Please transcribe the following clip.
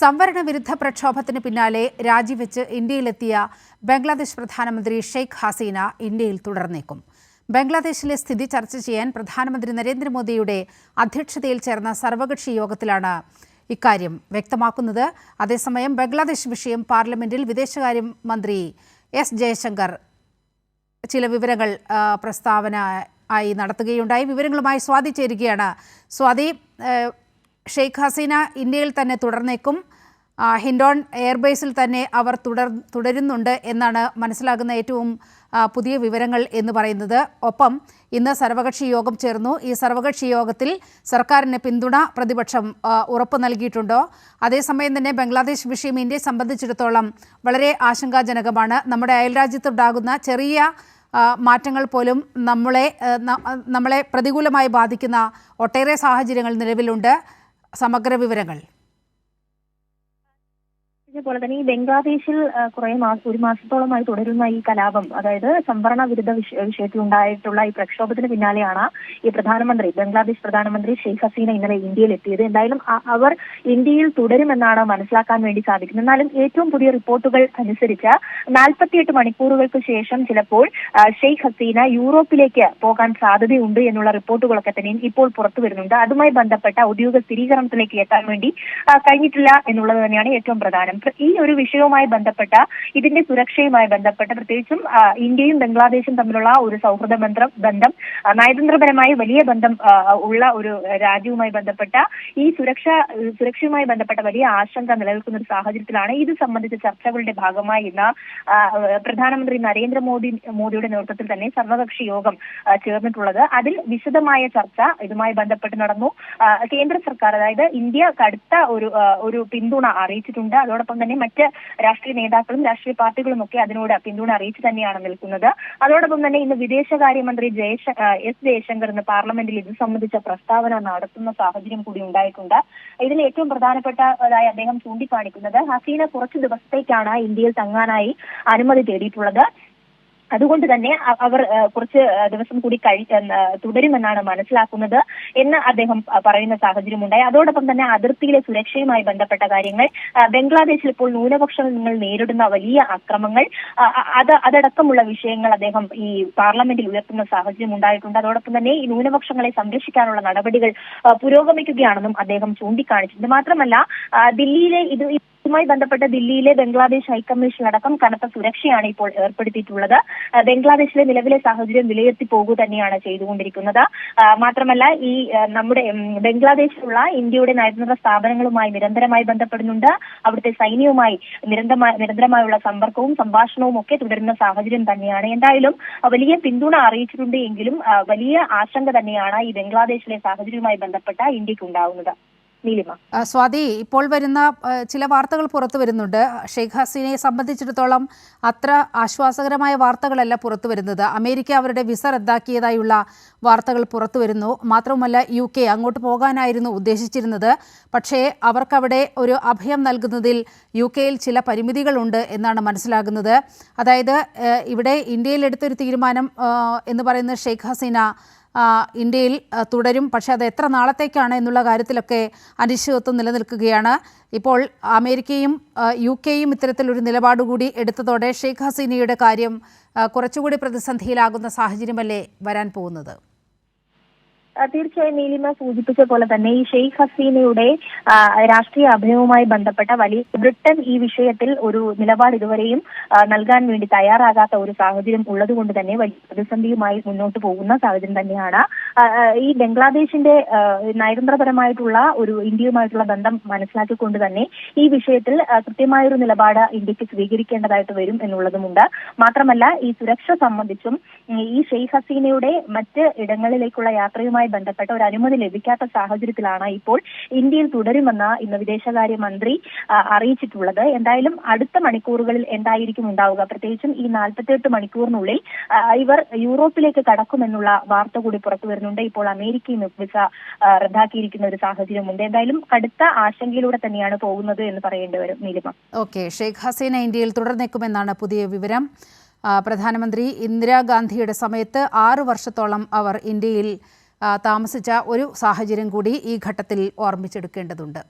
സംവരണ വിരുദ്ധ പ്രക്ഷോഭത്തിന് പിന്നാലെ രാജിവെച്ച് ഇന്ത്യയിലെത്തിയ ബംഗ്ലാദേശ് പ്രധാനമന്ത്രി ഷെയ്ഖ് ഹസീന ഇന്ത്യയിൽ തുടർന്നേക്കും. ബംഗ്ലാദേശിലെ സ്ഥിതി ചർച്ച ചെയ്യാൻ പ്രധാനമന്ത്രി നരേന്ദ്രമോദിയുടെ അധ്യക്ഷതയിൽ ചേർന്ന സർവകക്ഷി യോഗത്തിലാണ് ഇക്കാര്യം വ്യക്തമാക്കുന്നത്. അതേസമയം ബംഗ്ലാദേശ് വിഷയം പാർലമെന്റിൽ വിദേശകാര്യ മന്ത്രി എസ് ജയശങ്കർ ചില വിവരങ്ങൾ പ്രസ്താവന ആയി നടത്തുകയുണ്ടായി. വിവരങ്ങളുമായി സ്വാതി ചേരുകയാണ്. സ്വാതി ഷെയ്ഖ് ഹസീന ഇന്ത്യയിൽ തന്നെ തുടർന്നേക്കും. ഹിൻഡോൺ എയർബേസിൽ തന്നെ അവർ തുടർ തുടരുന്നുണ്ട് എന്നാണ് മനസ്സിലാകുന്ന ഏറ്റവും പുതിയ വിവരങ്ങൾ എന്ന് പറയുന്നത്. ഒപ്പം ഇന്ന് സർവകക്ഷി യോഗം ചേർന്നു. ഈ സർവകക്ഷി യോഗത്തിൽ സർക്കാരിന് പിന്തുണ പ്രതിപക്ഷം ഉറപ്പ് നൽകിയിട്ടുണ്ടോ? അതേസമയം തന്നെ ബംഗ്ലാദേശ് വിഷയം ഇന്ത്യയെ സംബന്ധിച്ചിടത്തോളം വളരെ ആശങ്കാജനകമാണ്. നമ്മുടെ അയൽരാജ്യത്തുണ്ടാകുന്ന ചെറിയ മാറ്റങ്ങൾ പോലും നമ്മളെ നമ്മളെ പ്രതികൂലമായി ബാധിക്കുന്ന ഒട്ടേറെ സാഹചര്യങ്ങൾ നിലവിലുണ്ട്. സമഗ്ര വിവരങ്ങൾ. ഇതേപോലെ തന്നെ ഈ ബംഗ്ലാദേശിൽ കുറെ മാസം ഒരു മാസത്തോളമായി തുടരുന്ന ഈ കലാപം അതായത് സംവരണ വിരുദ്ധ വിഷ- വിഷയത്തിൽ ഉണ്ടായിട്ടുള്ള ഈ പ്രക്ഷോഭത്തിന് പിന്നാലെയാണ് ഈ പ്രധാനമന്ത്രി ബംഗ്ലാദേശ് പ്രധാനമന്ത്രി ഷെയ്ഖ് ഹസീന ഇന്നലെ ഇന്ത്യയിൽ എത്തിയത് എന്തായാലും അവർ ഇന്ത്യയിൽ തുടരുമെന്നാണ് മനസ്സിലാക്കാൻ വേണ്ടി സാധിക്കുന്നത്. എന്നാലും ഏറ്റവും പുതിയ റിപ്പോർട്ടുകൾ അനുസരിച്ച് നാൽപ്പത്തിയെട്ട് മണിക്കൂറുകൾക്ക് ശേഷം ചിലപ്പോൾ ഷെയ്ഖ് ഹസീന യൂറോപ്പിലേക്ക് പോകാൻ സാധ്യതയുണ്ട് എന്നുള്ള റിപ്പോർട്ടുകളൊക്കെ തന്നെയും ഇപ്പോൾ പുറത്തു വരുന്നുണ്ട്. അതുമായി ബന്ധപ്പെട്ട ഔദ്യോഗിക സ്ഥിരീകരണത്തിലേക്ക് എത്താൻ വേണ്ടി കഴിഞ്ഞിട്ടില്ല എന്നുള്ളത് തന്നെയാണ് ഏറ്റവും പ്രധാനം. പ്ര- ഈ ഒരു വിഷയവുമായി ബന്ധപ്പെട്ട ഇതിന്റെ സുരക്ഷയുമായി ബന്ധപ്പെട്ട പ്രത്യേകിച്ചും ഇന്ത്യയും ബംഗ്ലാദേശും തമ്മിലുള്ള ഒരു സൗഹൃദ ബന്ധം ബന്ധം നയതന്ത്രപരമായി വലിയ ബന്ധം ഉള്ള ഒരു രാജ്യവുമായി ബന്ധപ്പെട്ട ഈ സുരക്ഷ സുരക്ഷയുമായി ബന്ധപ്പെട്ട വലിയ ആശങ്ക നിലനിൽക്കുന്ന ഒരു സാഹചര്യത്തിലാണ് ഇത് സംബന്ധിച്ച ചർച്ചകളുടെ ഭാഗമായി ഇന്ന് പ്രധാനമന്ത്രി നരേന്ദ്രമോദി മോദിയുടെ നേതൃത്വത്തിൽ തന്നെ സർവകക്ഷി യോഗം ചേർന്നിട്ടുള്ളത്. അതിൽ വിശദമായ ചർച്ച ഇതുമായി ബന്ധപ്പെട്ട് നടന്നു. കേന്ദ്ര സർക്കാർ അതായത് ഇന്ത്യ കടുത്ത ഒരു ഒരു പിന്തുണ അറിയിച്ചിട്ടുണ്ട്. അതോടൊപ്പം തന്നെ മറ്റ് രാഷ്ട്രീയ നേതാക്കളും രാഷ്ട്രീയ പാർട്ടികളും ഒക്കെ അതിനോട് പിന്തുണ അറിയിച്ചു തന്നെയാണ് നിൽക്കുന്നത്. അതോടൊപ്പം തന്നെ ഇന്ന് വിദേശകാര്യമന്ത്രി ജയശ എസ് ജയശങ്കർ ഇന്ന് പാർലമെന്റിൽ ഇത് സംബന്ധിച്ച പ്രസ്താവന നടത്തുന്ന സാഹചര്യം കൂടി ഉണ്ടായിട്ടുണ്ട്. ഇതിൽ ഏറ്റവും പ്രധാനപ്പെട്ടതായി അദ്ദേഹം ചൂണ്ടിക്കാണിക്കുന്നത് ഹസീന കുറച്ച് ദിവസത്തേക്കാണ് ഇന്ത്യയിൽ തങ്ങാനായി അനുമതി തേടിയിട്ടുള്ളത്. അതുകൊണ്ട് തന്നെ അവർ കുറച്ച് ദിവസം കൂടി കഴി തുടരുമെന്നാണ് മനസ്സിലാക്കുന്നത്. എന്ന് അദ്ദേഹം പറയുന്ന സാഹചര്യമുണ്ടായി. അതോടൊപ്പം തന്നെ അതിർത്തിയിലെ സുരക്ഷയുമായി ബന്ധപ്പെട്ട കാര്യങ്ങൾ ബംഗ്ലാദേശിൽ ഇപ്പോൾ ന്യൂനപക്ഷങ്ങൾ നേരിടുന്ന വലിയ അക്രമങ്ങൾ അത് അതടക്കമുള്ള വിഷയങ്ങൾ അദ്ദേഹം ഈ പാർലമെന്റിൽ ഉയർത്തുന്ന സാഹചര്യം ഉണ്ടായിട്ടുണ്ട്. അതോടൊപ്പം തന്നെ ഈ ന്യൂനപക്ഷങ്ങളെ സംരക്ഷിക്കാനുള്ള നടപടികൾ പുരോഗമിക്കുകയാണെന്നും അദ്ദേഹം ചൂണ്ടിക്കാണിച്ചിട്ടുണ്ട്. മാത്രമല്ല ദില്ലിയിലെ ഇത് ഇതുമായി ബന്ധപ്പെട്ട് ദില്ലിയിലെ ബംഗ്ലാദേശ് ഹൈക്കമ്മീഷനിലടക്കം കനത്ത സുരക്ഷയാണ് ഇപ്പോൾ ഏർപ്പെടുത്തിയിട്ടുള്ളത്. ബംഗ്ലാദേശിലെ നിലവിലെ സാഹചര്യം വിലയിരുത്തി പോകുക തന്നെയാണ് ചെയ്തുകൊണ്ടിരിക്കുന്നത്. മാത്രമല്ല ഈ നമ്മുടെ ബംഗ്ലാദേശിലുള്ള ഇന്ത്യയുടെ നയതന്ത്ര സ്ഥാപനങ്ങളുമായി നിരന്തരമായി ബന്ധപ്പെടുന്നുണ്ട്. അവിടുത്തെ സൈന്യവുമായി നിരന്തരമായി നിരന്തരമായുള്ള സമ്പർക്കവും സംഭാഷണവും ഒക്കെ തുടരുന്ന സാഹചര്യം തന്നെയാണ്. എന്തായാലും വലിയ പിന്തുണ അറിയിച്ചിട്ടുണ്ട് എങ്കിലും വലിയ ആശങ്ക തന്നെയാണ് ഈ ബംഗ്ലാദേശിലെ സാഹചര്യവുമായി ബന്ധപ്പെട്ട ഇന്ത്യയ്ക്ക് ഉണ്ടാവുന്നത്. സ്വാതി ഇപ്പോൾ വരുന്ന ചില വാർത്തകൾ പുറത്തു വരുന്നുണ്ട്. ഷെയ്ഖ് ഹസീനയെ സംബന്ധിച്ചിടത്തോളം അത്ര ആശ്വാസകരമായ വാർത്തകളല്ല പുറത്തു വരുന്നത്. അമേരിക്ക അവരുടെ വിസ റദ്ദാക്കിയതായുള്ള വാർത്തകൾ പുറത്തു വരുന്നു. മാത്രവുമല്ല യു കെ അങ്ങോട്ട് പോകാനായിരുന്നു ഉദ്ദേശിച്ചിരുന്നത്. പക്ഷേ അവർക്കവിടെ ഒരു അഭയം നൽകുന്നതിൽ യു കെയിൽ ചില പരിമിതികളുണ്ട് എന്നാണ് മനസ്സിലാകുന്നത്. അതായത് ഇവിടെ ഇന്ത്യയിൽ എടുത്തൊരു തീരുമാനം എന്ന് പറയുന്നത് ഷെയ്ഖ് ഹസീന ഇന്ത്യയിൽ തുടരും. പക്ഷേ അത് എത്ര നാളത്തേക്കാണ് എന്നുള്ള കാര്യത്തിലൊക്കെ അനിശ്ചിതത്വം നിലനിൽക്കുകയാണ്. ഇപ്പോൾ അമേരിക്കയും യു കെയും ഇത്തരത്തിലൊരു നിലപാട് കൂടി എടുത്തതോടെ ഷെയ്ഖ് ഹസീനയുടെ കാര്യം കുറച്ചുകൂടി പ്രതിസന്ധിയിലാകുന്ന സാഹചര്യമല്ലേ വരാൻ പോകുന്നത്? തീർച്ചയായും നീലിമ സൂചിപ്പിച്ച പോലെ തന്നെ ഈ ഷെയ്ഖ് ഹസീനയുടെ രാഷ്ട്രീയ അഭയവുമായി ബന്ധപ്പെട്ട വലിയ ബ്രിട്ടൻ ഈ വിഷയത്തിൽ ഒരു നിലപാട് ഇതുവരെയും നൽകാൻ വേണ്ടി തയ്യാറാകാത്ത ഒരു സാഹചര്യം ഉള്ളതുകൊണ്ട് തന്നെ വലിയ പ്രതിസന്ധിയുമായി മുന്നോട്ട് പോകുന്ന സാഹചര്യം തന്നെയാണ്. ഈ ബംഗ്ലാദേശിന്റെ നയതന്ത്രപരമായിട്ടുള്ള ഒരു ഇന്ത്യയുമായിട്ടുള്ള ബന്ധം മനസ്സിലാക്കിക്കൊണ്ട് തന്നെ ഈ വിഷയത്തിൽ കൃത്യമായ കൃത്യമായൊരു നിലപാട് ഇന്ത്യയ്ക്ക് സ്വീകരിക്കേണ്ടതായിട്ട് വരും എന്നുള്ളതുമുണ്ട്. മാത്രമല്ല ഈ സുരക്ഷ സംബന്ധിച്ചും ഈ ഷെയ്ഖ് ഹസീനയുടെ മറ്റ് ഇടങ്ങളിലേക്കുള്ള യാത്രയുമായി ബന്ധപ്പെട്ട ഒരു അനുമതി ലഭിക്കാത്ത സാഹചര്യത്തിലാണ് ഇപ്പോൾ ഇന്ത്യയിൽ തുടരുമെന്ന് ഇന്ന് വിദേശകാര്യ മന്ത്രി അറിയിച്ചിട്ടുള്ളത്. എന്തായാലും അടുത്ത മണിക്കൂറുകളിൽ എന്തായിരിക്കും ഉണ്ടാവുക? പ്രത്യേകിച്ചും ഈ നാൽപ്പത്തിയെട്ട് മണിക്കൂറിനുള്ളിൽ ഇവർ യൂറോപ്പിലേക്ക് കടക്കുമെന്നുള്ള വാർത്ത കൂടി പുറത്തു വരുന്നുണ്ട്. ഇപ്പോൾ അമേരിക്കയും വിസ റദ്ദാക്കിയിരിക്കുന്ന ഒരു സാഹചര്യമുണ്ട്. എന്തായാലും കടുത്ത ആശങ്കയിലൂടെ തന്നെയാണ് പോകുന്നത് എന്ന് പറയേണ്ടി വരും നീലിമ. ഓക്കെ ഷെയ്ഖ് ഹസീന ഇന്ത്യയിൽ തുടർന്നേക്കുമെന്നാണ് പുതിയ വിവരം. പ്രധാനമന്ത്രി ഇന്ദിരാഗാന്ധിയുടെ സമയത്ത് ആറു വർഷത്തോളം അവർ ഇന്ത്യയിൽ താമസിച്ച ഒരു സാഹചര്യം കൂടി ഈ ഘട്ടത്തിൽ ഓർമ്മിച്ചെടുക്കേണ്ടതുണ്ട്.